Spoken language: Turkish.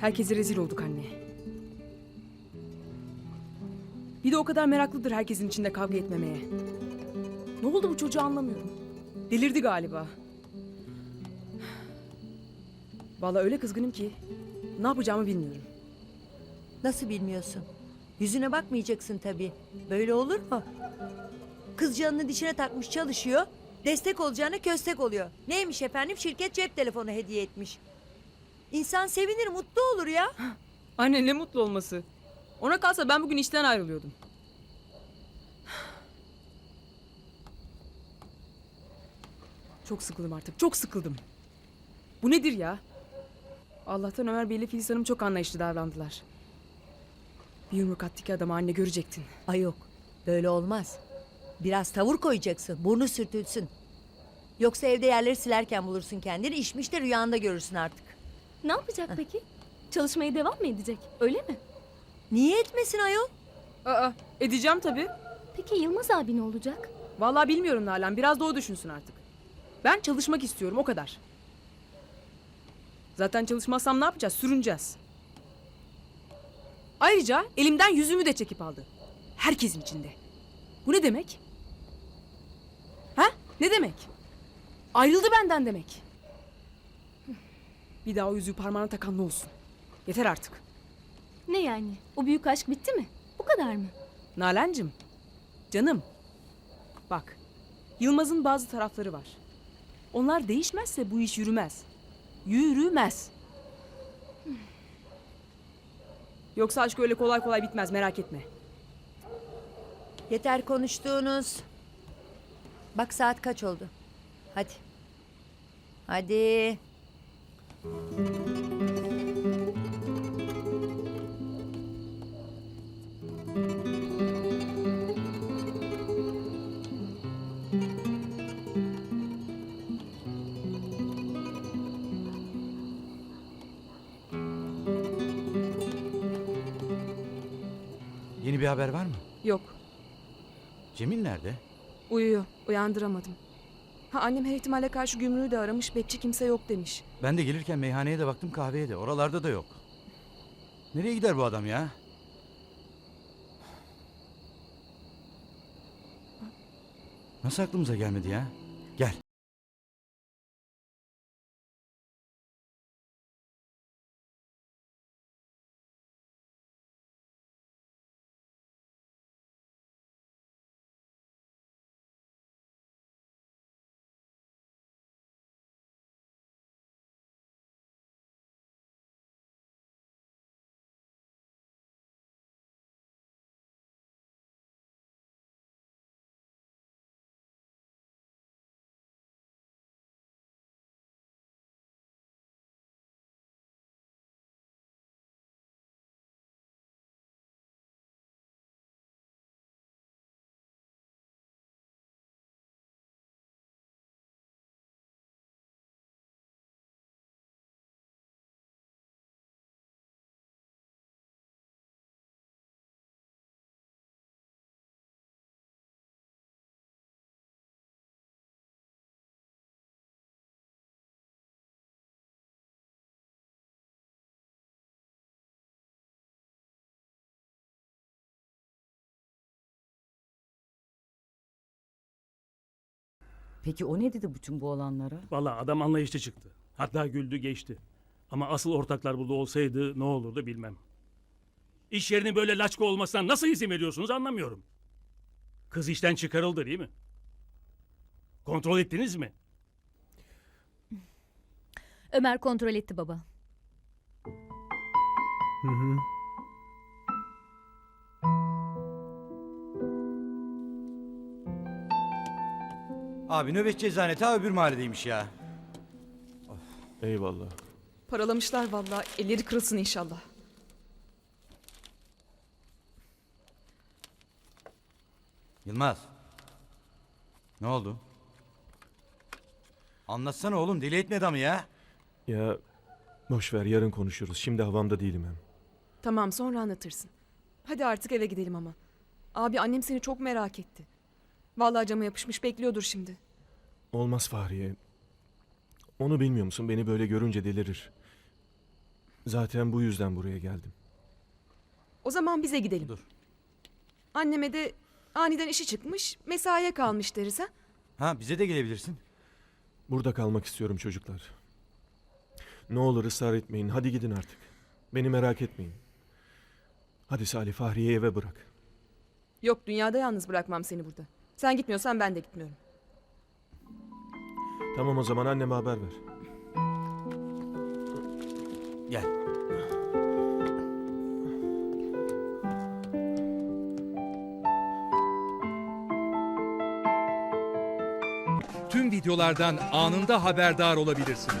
Herkese rezil olduk anne. Bir de o kadar meraklıdır herkesin içinde kavga etmemeye. Ne oldu bu çocuğu anlamıyorum. Delirdi galiba. Vallahi öyle kızgınım ki ne yapacağımı bilmiyorum. Nasıl bilmiyorsun? Yüzüne bakmayacaksın tabii. Böyle olur mu? Kız canını dişine takmış çalışıyor. Destek olacağına köstek oluyor. Neymiş efendim? Şirket cep telefonu hediye etmiş. İnsan sevinir, mutlu olur ya. Anne ne mutlu olması. Ona kalsa ben bugün işten ayrılıyordum. Çok sıkıldım artık. Çok sıkıldım. Bu nedir ya? Allah'tan Ömer Bey ile Filiz Hanım çok anlayışlı davrandılar. Bir yumruk attı ki adamı anne görecektin. Ay yok, böyle olmaz. Biraz tavır koyacaksın, burnu sürtülsün. Yoksa evde yerleri silerken bulursun kendini, işmiş de rüyanda görürsün artık. Ne yapacak peki? Çalışmaya devam mı edecek? Öyle mi? Niye etmesin ayol? Aa, edeceğim tabii. Peki Yılmaz abi ne olacak? Vallahi bilmiyorum Nalan. Biraz da o düşünsün artık. Ben çalışmak istiyorum o kadar. Zaten çalışmazsam ne yapacağız? Sürüneceğiz. Ayrıca elimden yüzümü de çekip aldı. Herkesin içinde. Bu ne demek? Ha? Ne demek? Ayrıldı benden demek. Bir daha o yüzüğü parmağına takan ne olsun? Yeter artık. Ne yani? O büyük aşk bitti mi? Bu kadar mı? Nalan'cığım, canım. Bak, Yılmaz'ın bazı tarafları var. Onlar değişmezse bu iş yürümez. Yürümez. Yoksa aşk öyle kolay kolay bitmez merak etme. Yeter konuştuğunuz. Bak saat kaç oldu. Hadi. Hadi. Yeni bir haber var mı? Yok, Cemil nerede? uyuyor. Uyandıramadım. Ha annem her ihtimale karşı gümrüğü de aramış, bekçi kimse yok demiş. Ben de gelirken meyhaneye de baktım kahveye de. Oralarda da yok. Nereye gider bu adam ya? Nasıl aklımıza gelmedi ya? Peki o ne dedi bütün bu olanlara? Vallahi adam anlayışlı çıktı. Hatta güldü geçti. Ama asıl ortaklar burada olsaydı ne olurdu bilmem. İş yerinin böyle laçka olmasına nasıl izin veriyorsunuz anlamıyorum. Kız işten çıkarıldı değil mi? Kontrol ettiniz mi? Ömer kontrol etti baba. Abi nöbetçi eczane ta öbür mahalledeymiş ya. Eyvallah. Paralamışlar vallahi. Elleri kırılsın inşallah. Yılmaz. Ne oldu? Anlatsana oğlum deli etme adamı ya. Ya boş ver yarın konuşuruz. Şimdi havamda değilim hem. Tamam sonra anlatırsın. Hadi artık eve gidelim ama. Abi annem seni çok merak etti. Vallahi cama yapışmış bekliyordur şimdi. Olmaz Fahriye. Onu bilmiyor musun? Beni böyle görünce delirir. Zaten bu yüzden buraya geldim. O zaman bize gidelim. Dur. Anneme de aniden işi çıkmış, mesaiye kalmış deriz ha. Ha bize de gelebilirsin. Burada kalmak istiyorum çocuklar. Ne olur ısrar etmeyin. Hadi gidin artık. Beni merak etmeyin. Hadi Salih Fahriye'yi eve bırak. Yok dünyada yalnız bırakmam seni burada. Sen gitmiyorsan ben de gitmiyorum. Tamam o zaman anneme haber ver. Gel. tüm videolardan anında haberdar olabilirsiniz.